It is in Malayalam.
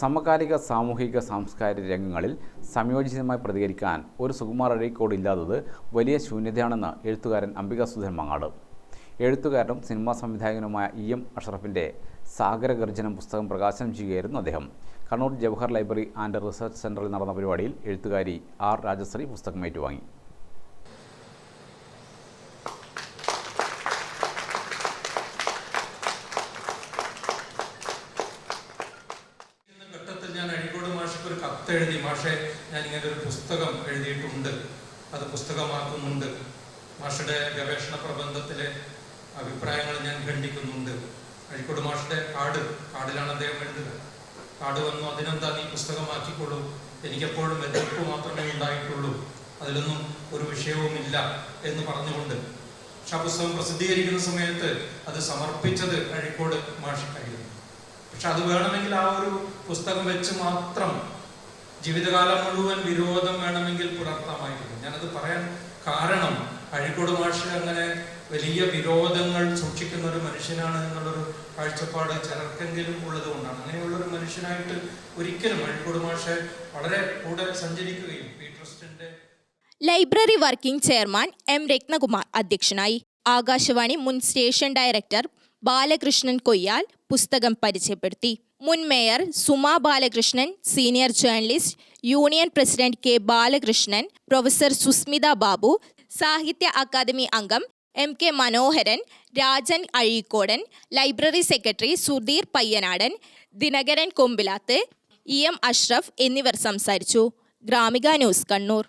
സമകാലിക സാമൂഹിക സാംസ്കാരിക രംഗങ്ങളിൽ സംയോജിതമായി പ്രതികരിക്കാൻ ഒരു സുകുമാർ അഴീക്കോട് ഇല്ലാത്തത് വലിയ ശൂന്യതയാണെന്ന് എഴുത്തുകാരൻ അംബിക സുധൻ മങ്ങാട്. എഴുത്തുകാരനും സിനിമാ സംവിധായകനുമായ ഇ എം അഷറഫിന്റെ സാഗരഗർജനം പുസ്തകം പ്രകാശനം ചെയ്യുകയായിരുന്നു അദ്ദേഹം. Kannur Jawahar library and research സെന്ററിൽ നടന്ന പരിപാടിയിൽ എഴുത്തുകാരി ആർ രാജശ്രീ പുസ്തകം ഏറ്റുവാങ്ങി എന്ന ഘട്ടത്തിൽ ഞാൻ അഴീക്കോട് മാഷക്ക് ഒരു കത്തെഴുതി. മാഷെ ഞാൻ ഇങ്ങനെ ഒരു പുസ്തകം എഴുതിയിട്ടുണ്ട്. അത് പുസ്തകമാക്കുന്നുണ്ട്. മാഷയുടെ ഗവേഷണ പ്രബന്ധത്തിലെ അഭിപ്രായങ്ങൾ ഞാൻ ഖണ്ഡിക്കുന്നുണ്ട്. അഴിക്കോട് മാഷയുടെ കാട് കാടിലാണ് അദ്ദേഹം എഴുതുക. കാട് വന്നു അതിനെന്താ നീ പുസ്തകമാക്കിക്കൊള്ളൂ എനിക്കെപ്പോഴും എതിർപ്പ് മാത്രമേ ഉണ്ടായിട്ടുള്ളൂ. അതിലൊന്നും ഒരു വിഷയവുമില്ല എന്ന് പറഞ്ഞുകൊണ്ട് പക്ഷെ ആ പുസ്തകം പ്രസിദ്ധീകരിക്കുന്ന സമയത്ത് അത് സമർപ്പിച്ചത് അഴിക്കോട് മാഷിക്കായിരുന്നു പക്ഷെ അത് വേണമെങ്കിൽ ആ ഒരു പുസ്തകം വെച്ച് മാത്രം ജീവിതകാലം മുഴുവൻ വിരോധം വേണമെങ്കിൽ പുലർത്താമായിരുന്നു ഞാനത് പറയാൻ കാരണം അഴിക്കോട് മാഷ് അങ്ങനെ വലിയ വിരോധങ്ങൾ സൂക്ഷിക്കുന്ന ഒരു മനുഷ്യനാണ് എന്നുള്ളൊരു കാഴ്ചപ്പാട് ചിലർക്കെങ്കിലും ഉള്ളത് കൊണ്ടാണ്. അങ്ങനെയുള്ളൊരു മനുഷ്യനായിട്ട് ഒരിക്കലും അഴിക്കോട് മാഷെ വളരെ കൂടെ സഞ്ചരിക്കുകയും ഈ ട്രസ്റ്റിന്റെ library working chairman M Ratnakumar അധ്യക്ഷനായി. ആകാശവാണി മുൻ സ്റ്റേഷൻ ഡയറക്ടർ ബാലകൃഷ്ണൻ കൊയ്യാൽ പുസ്തകം പരിചയപ്പെടുത്തി. മുൻ mayor Suma Balakrishnan senior journalist union president K Balakrishnan professor Susmitha Babu Sahitya Akademi അംഗം M K Manoharan Rajan Azhikodan library secretary Sudheer Payyanadan Dinakaran Kombilath E M Ashraf എന്നിവർ സംസാരിച്ചു. ഗ്രാമിക ന്യൂസ് കണ്ണൂർ.